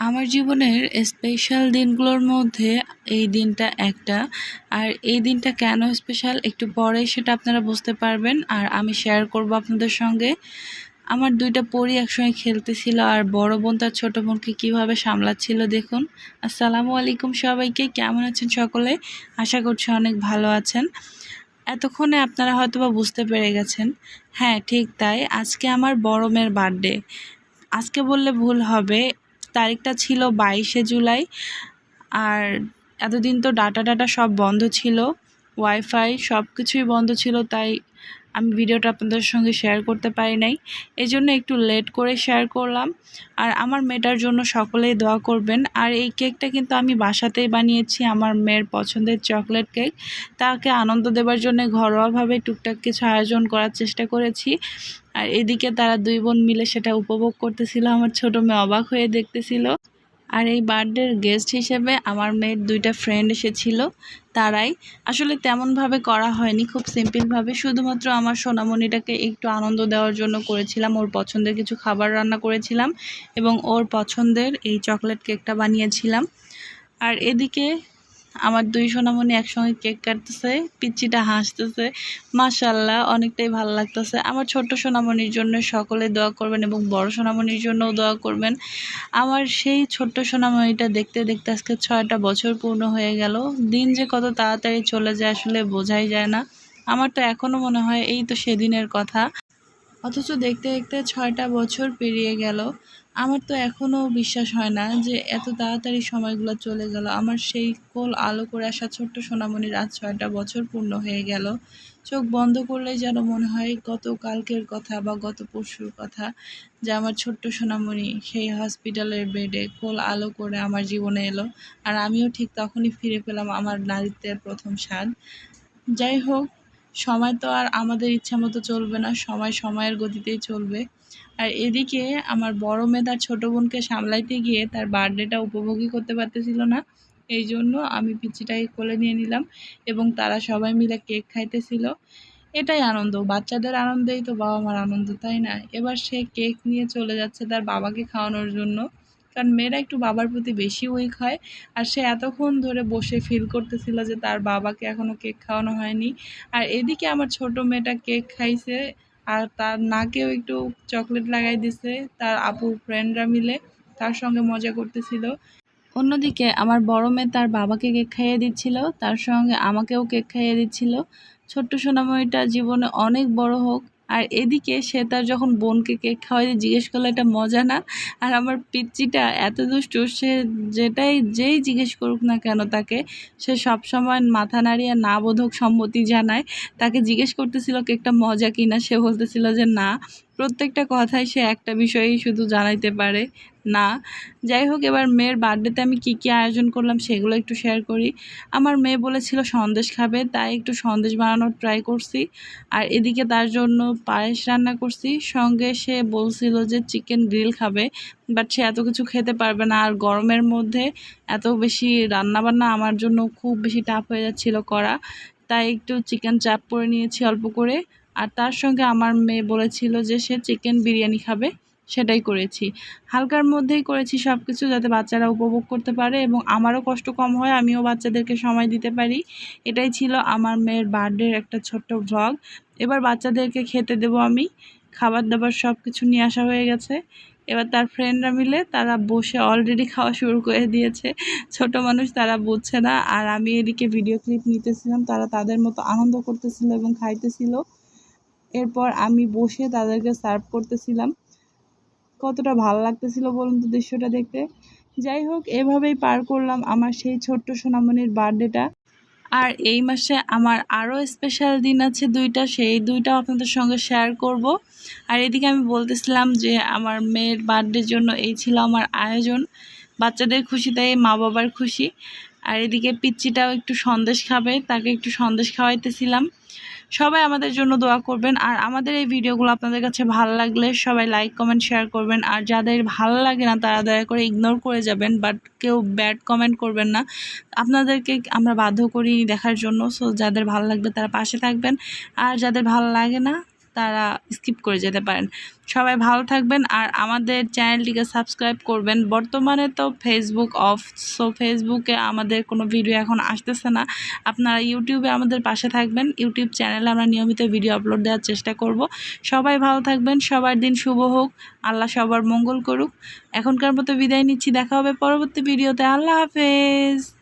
আমার জীবনের স্পেশাল দিনগুলোর মধ্যে এই দিনটা একটা। আর এই দিনটা কেন স্পেশাল একটু পরেই সেটা আপনারা বুঝতে পারবেন। আর আমি শেয়ার করব আপনাদের সঙ্গে। আমার দুইটা পরি একসঙ্গে খেলতেছিল আর বড় বোন তার ছোটো বোনকে কীভাবে সামলাচ্ছিল দেখুন। আসসালামু আলাইকুম সবাইকে, কেমন আছেন সকলে? আশা করছি অনেক ভালো আছেন। এতক্ষণে আপনারা হয়তো বা বুঝতে পেরে গেছেন। হ্যাঁ ঠিক তাই। আজকে আমার বড় মেয়ের বার্থডে আজকে বললে ভুল হবে। তারিখটা ছিল বাইশে জুলাই। আর এতদিন তো ডাটা ডাটা সব বন্ধ ছিল। ওয়াইফাই সব কিছুই বন্ধ ছিল, তাই আমি ভিডিওটা আপনাদের সঙ্গে শেয়ার করতে পারি নাই। এই জন্য একটু লেট করে শেয়ার করলাম। আর আমার মেয়েটার জন্য সকলেই দোয়া করবেন। আর এই কেকটা কিন্তু আমি বাসাতেই বানিয়েছি, আমার মেয়ের পছন্দের চকলেট কেক। তাকে আনন্দ দেবার জন্য ঘরোয়াভাবে টুকটাক কিছু আয়োজন করার চেষ্টা করেছি। আর এদিকে তারা দুই বোন মিলে সেটা উপভোগ করতেছিল। আমার ছোট মেয়ে অবাক হয়ে দেখতেছিল। আর এই বার্থডের গেস্ট হিসেবে আমার মেয়ের দুইটা ফ্রেন্ড এসেছিল তারাই। আসলে তেমনভাবে করা হয়নি, খুব সিম্পলভাবে। শুধুমাত্র আমার সোনামণিটাকে একটু আনন্দ দেওয়ার জন্য করেছিলাম, ওর পছন্দের কিছু খাবার রান্না করেছিলাম এবং ওর পছন্দের এই চকলেট কেকটা বানিয়েছিলাম। আর এদিকে আমার দুই সোনামণি একসঙ্গে কেক কাটতেছে, পিচ্চিটা হাসতেছে। মাশাল্লাহ অনেকটাই ভালো লাগতেছে। আমার ছোট্ট সোনামণির জন্য সকলে দোয়া করবেন এবং বড় সোনামণির জন্যও দোয়া করবেন। আমার সেই ছোট্ট সোনামণিটা দেখতে দেখতে আজকে ছয়টা বছর পূর্ণ হয়ে গেল। দিন যে কত তাড়াতাড়ি চলে যায় আসলে বোঝাই যায় না। আমার তো এখনও মনে হয় এই তো সেদিনের কথা। অথচ দেখতে দেখতে ছয়টা বছর পেরিয়ে গেল। আমার তো এখনও বিশ্বাস হয় না যে এত তাড়াতাড়ি সময়গুলো চলে গেল। আমার সেই কোল আলো করে আসা ছোট্ট সোনামণির আজ ছয়টা বছর পূর্ণ হয়ে গেল। চোখ বন্ধ করলেই যেন মনে হয় গত কালকের কথা বা গত পরশুর কথা যে আমার ছোট্ট সোনামণি সেই হসপিটালের বেডে কোল আলো করে আমার জীবনে এলো। আর আমিও ঠিক তখনই ফিরে পেলাম আমার নারীত্বের প্রথম স্বাদ। যাই হোক সময় তো আর আমাদের ইচ্ছা মতো চলবে না, সময় সময়ের গতিতেই চলবে। আর এদিকে আমার বড় মেয়ে তার ছোটো বোনকে সামলাইতে গিয়ে তার বার্থডেটা উপভোগই করতে পারতেছিল না। এই জন্য আমি পিচিটাকে কোলে নিয়ে নিলাম এবং তারা সবাই মিলে কেক খাইতেছিল। এটাই আনন্দ, বাচ্চাদের আনন্দেই তো বাবা মার আনন্দ, তাই না? এবার সে কেক নিয়ে চলে যাচ্ছে তার বাবাকে খাওয়ানোর জন্য। কারণ মেয়েরা একটু বাবার প্রতি বেশি উইক হয়। আর সে এতক্ষণ ধরে বসে ফিল করতেছিল যে তার বাবাকে এখনও কেক খাওয়ানো হয়নি। আর এদিকে আমার ছোট মেয়েটা কেক খাইছে, আর তার নাকেও একটু চকলেট লাগাই দিছে, তার আপুর ফ্রেন্ডরা মিলে তার সঙ্গে মজা করতেছিল। অন্যদিকে আমার বড় মেয়ে তার বাবাকে কেক খাইয়ে দিচ্ছিল, তার সঙ্গে আমাকেও কেক খাইয়ে দিচ্ছিল। ছোট্ট সোনাময়ীটা জীবনে অনেক বড় হোক আর এদিকে সে তার যখন বোনকে কেক খাওয়াইতে জিজ্ঞেস করল, এটা মজা না? আর আমার পিচ্চিটা এত দুষ্টু, সে যেটাই, যেই জিজ্ঞেস করুক না কেন তাকে, সে সবসময় মাথা নাড়িয়ে না বোধক সম্মতি জানায়। তাকে জিজ্ঞেস করতেছিল, কেকটা মজা কিনা? সে বলতেছিল যে, না। প্রত্যেকটা কথাই সে একটা বিষয়েই শুধু জানাইতে পারে। না, যাই হোক, এবার মেয়ের বার্থডেতে আমি কি কি আয়োজন করলাম সেগুলো একটু শেয়ার করি। আমার মেয়ে বলেছিল সন্দেশ খাবে, তাই একটু সন্দেশ বানানোর ট্রাই করছি। আর এদিকে তার জন্য পায়েস রান্না করছি। সঙ্গে সে বলছিল যে চিকেন গ্রিল খাবে বাট সে এত কিছু খেতে পারবে না। আর গরমের মধ্যে এত বেশি রান্নাবান্না আমার জন্য খুব বেশি টাফ হয়ে যাচ্ছিল করা। তাই একটু চিকেন চাপ করে নিয়েছি অল্প করে। আর তার সঙ্গে আমার মেয়ে বলেছিল যে সে চিকেন বিরিয়ানি খাবে, সেটাই করেছি। হালকার মধ্যেই করেছি সব কিছু যাতে বাচ্চারা উপভোগ করতে পারে এবং আমারও কষ্ট কম হয়, আমিও বাচ্চাদেরকে সময় দিতে পারি। এটাই ছিল আমার মেয়ের বার্থডের একটা ছোট্ট ভ্লগ এবার বাচ্চাদেরকে খেতে দেবো আমি। খাবার দাবার সব কিছু নিয়ে আসা হয়ে গেছে। এবার তার ফ্রেন্ডরা মিলে তারা বসে অলরেডি খাওয়া শুরু করে দিয়েছে। ছোট মানুষ তারা বুঝছে না। আর আমি এদিকে ভিডিও ক্লিপ নিতেছিলাম, তারা তাদের মতো আনন্দ করতেছিল এবং খাইতেছিল। এরপর আমি বসে তাদেরকে সার্ভ করতেছিলাম। কতটা ভালো লাগতেছিল বলুন তো দৃশ্যটা দেখতে। যাই হোক, এভাবেই পার করলাম আমার সেই ছোট্ট সোনামণির বার্থডেটা। আর এই মাসে আমার আরও স্পেশাল দিন আছে দুইটা, সেই দুইটাও আপনাদের সঙ্গে শেয়ার করব। আর এদিকে আমি বলতেছিলাম যে আমার মেয়ের বার্থডের জন্য এই ছিল আমার আয়োজন। বাচ্চাদের খুশিতেই মা বাবার খুশি। আর এদিকে পিচ্চিটাও একটু সন্দেশ খাবে, তাকে একটু সন্দেশ খাওয়াইতেছিলাম। সবাই আমাদের জন্য দোয়া করবেন। আর আমাদের এই ভিডিওগুলো আপনাদের কাছে ভালো লাগলে সবাই লাইক কমেন্ট শেয়ার করবেন। আর যাদের ভালো লাগে না, তারা দয়া করে ইগনোর করে যাবেন। বাট কেউ ব্যাড কমেন্ট করবেন না। আপনাদেরকে আমরা বাধ্য করি দেখার জন্য। সো যাদের ভালো লাগবে তারা পাশে থাকবেন। আর যাদের ভালো লাগে না তারা স্কিপ করে যেতে পারেন। সবাই ভালো থাকবেন আর আমাদের চ্যানেলটিকে সাবস্ক্রাইব করবেন। বর্তমানে তো ফেসবুক অফ সো ফেসবুকে আমাদের কোনো ভিডিও এখন আসতেছে না। আপনারা ইউটিউবে আমাদের পাশে থাকবেন। ইউটিউব চ্যানেলে আমরা নিয়মিত ভিডিও আপলোড দেওয়ার চেষ্টা করব। সবাই ভালো থাকবেন, সবার দিন শুভ হোক, আল্লাহ সবার মঙ্গল করুক। এখনকার মতো বিদায় নিচ্ছি, দেখা হবে পরবর্তী ভিডিওতে আল্লাহ হাফেজ।